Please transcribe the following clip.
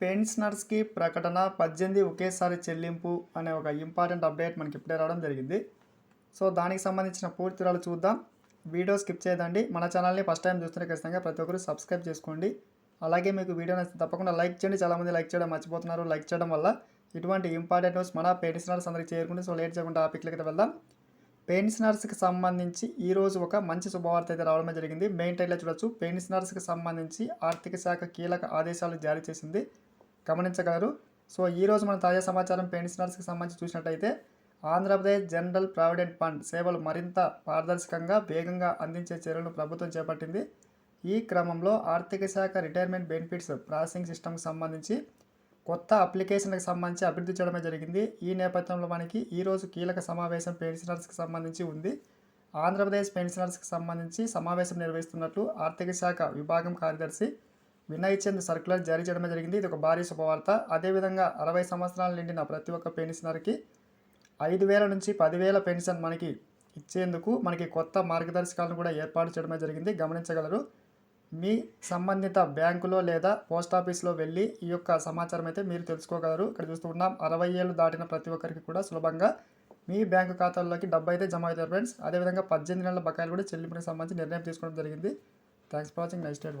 పెన్షనర్స్కి ప్రకటన పద్దెనిమిది ఒకేసారి చెల్లింపు అనే ఒక ఇంపార్టెంట్ అప్డేట్ మనకి ఇప్పుడే రావడం జరిగింది. సో దానికి సంబంధించిన పూర్తి వివరాలు చూద్దాం. వీడియో స్కిప్ చేయదండి. మన ఛానల్ని ఫస్ట్ టైం చూస్తుంటే ఖచ్చితంగా ప్రతి ఒక్కరు సబ్స్క్రైబ్ చేసుకోండి. అలాగే మీకు వీడియో నచ్చితే తప్పకుండా లైక్ చేయండి. చాలామంది లైక్ చేయడం మర్చిపోతున్నారు. లైక్ చేయడం వల్ల ఇటువంటి ఇంపార్టెంట్ న్యూస్ మన పెన్షనర్స్ అందరికి చేరుకుంటే సో లేట్ చేయకుండా టాపిక్లకి వెళ్దాం. పెన్షనర్స్కి సంబంధించి ఈరోజు ఒక మంచి శుభవార్త అయితే రావడమే జరిగింది. మెయిన్ టైట్లో చూడొచ్చు. పెన్షనర్స్కి సంబంధించి ఆర్థిక శాఖ కీలక ఆదేశాలు జారీ చేసింది. గమనించగలరు. సో ఈరోజు మన తాజా సమాచారం పెన్షనర్స్కి సంబంధించి చూసినట్టయితే ఆంధ్రప్రదేశ్ జనరల్ ప్రావిడెంట్ ఫండ్ సేవలు మరింత పారదర్శకంగా వేగంగా అందించే చర్యలను ప్రభుత్వం చేపట్టింది. ఈ క్రమంలో ఆర్థిక శాఖ రిటైర్మెంట్ బెనిఫిట్స్ ప్రాసెసింగ్ సిస్టమ్కి సంబంధించి కొత్త అప్లికేషన్లకు సంబంధించి అభివృద్ధి చేయడమే జరిగింది. ఈ నేపథ్యంలో మనకి ఈరోజు కీలక సమావేశం పెన్షనర్స్కి సంబంధించి ఉంది. ఆంధ్రప్రదేశ్ పెన్షనర్స్కి సంబంధించి సమావేశం నిర్వహిస్తున్నట్లు ఆర్థిక శాఖ విభాగం కార్యదర్శి వినయ్ చంద్ సర్క్యులర్ జారీ చేయడమే జరిగింది. ఇది ఒక భారీ శుభవార్త. అదేవిధంగా అరవై సంవత్సరాలు నిండిన ప్రతి ఒక్క పెన్షనర్కి ఐదు వేల నుంచి పదివేల పెన్షన్ మనకి ఇచ్చేందుకు మనకి కొత్త మార్గదర్శకాలను కూడా ఏర్పాటు చేయడమే జరిగింది. గమనించగలరు మీ సంబంధిత బ్యాంకులో లేదా పోస్ట్ ఆఫీస్లో వెళ్ళి ఈ యొక్క సమాచారం అయితే మీరు తెలుసుకోగలరు. ఇక్కడ చూస్తున్నాం అరవై ఏళ్ళు దాటిన ప్రతి ఒక్కరికి కూడా సులభంగా మీ బ్యాంకు ఖాతాల్లోకి డబ్బు అయితే జమ అవుతారు ఫ్రెండ్స్. అదేవిధంగా పద్దెనిమిది నెలల బకాయిలు కూడా చెల్లింపునికి సంబంధించి నిర్ణయం తీసుకోవడం జరిగింది. Thanks for watching. Next date